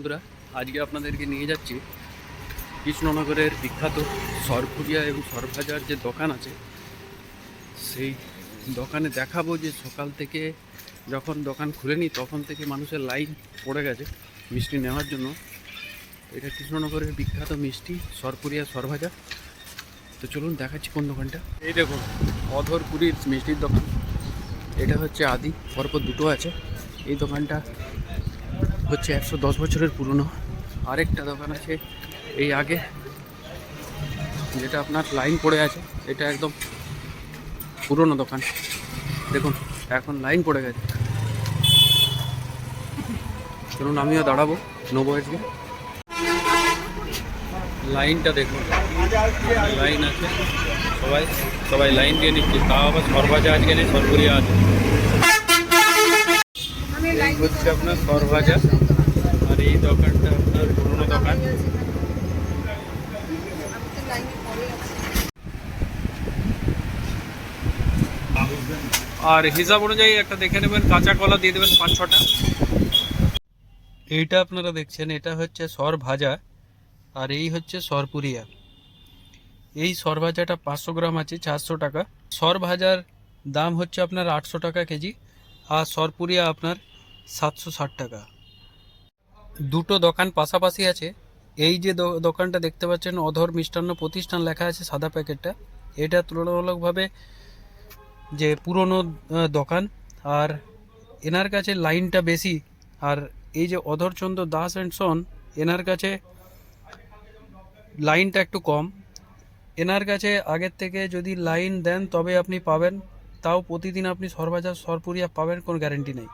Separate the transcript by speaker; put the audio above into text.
Speaker 1: বন্ধুরা, আজকে আপনাদেরকে নিয়ে যাচ্ছি কৃষ্ণনগরের বিখ্যাত সরপুরিয়া এবং সরভাজার যে দোকান আছে। সেই দোকানে দেখাবো যে সকাল থেকে যখন দোকান খুলেনি, তখন থেকে মানুষের লাইন পড়ে গেছে মিষ্টি নেওয়ার জন্য। এটা কৃষ্ণনগরের বিখ্যাত মিষ্টি সরপুরিয়া সরভাজা তো চলুন দেখাচ্ছি কোন দোকানটা। এই দেখুন, অধরপুরীর মিষ্টির দোকান। এটা হচ্ছে আদি, পরপর দুটো আছে। এই দোকানটা হচ্ছে একশো দশ বছরের পুরনো। আরেকটা দোকান আছে এই আগে, যেটা আপনার লাইন পড়ে আছে, এটা একদম পুরনো দোকান। দেখুন, এখন লাইন পড়ে গেছে। চলুন, আমিও দাঁড়াবো, নেব আজকে। লাইনটা দেখুন, লাইন আছে, সবাই সবাই লাইন দিয়ে নিচ্ছে। তাও আবার সরভাজা আজকে নেই, সরপুরিয়া আছে। এই হচ্ছে আপনার সরভাজা। আর এই দোকানটা আপনার পুরনো দোকান। আর হিসাব অনুযায়ী একটা দেখে নেবেন, কাঁচা কলা দিয়ে দেবেন পাঁচ ছটা। এইটা আপনারা দেখছেন, এটা হচ্ছে সর ভাজা আর এই হচ্ছে সরপুরিয়া। এই সর ভাজাটা পাঁচশো গ্রাম আছে, চারশো টাকা। সর ভাজার দাম হচ্ছে আপনার আটশো টাকা কেজি, আর সরপুরিয়া আপনার সাতশো ষাট টাকা। দুটো দোকান পাশাপাশি আছে। এই যে দোকানটা দেখতে পাচ্ছেন, অধর মিষ্টান্ন প্রতিষ্ঠান লেখা আছে সাদা প্যাকেটটা। এটা তুলনামূলকভাবে যে পুরনো দোকান। আর এনার কাছে লাইনটা বেশি। আর এই যে অধরচন্দ্র দাস অ্যান্ড সন, এনার কাছে লাইনটা একটু কম। এনার কাছে আগের থেকে যদি লাইন দেন, তবে আপনি পাবেন। তাও প্রতিদিন আপনি সরবাজার সরপুরিয়া পাবেন, কোনো গ্যারেন্টি নেই।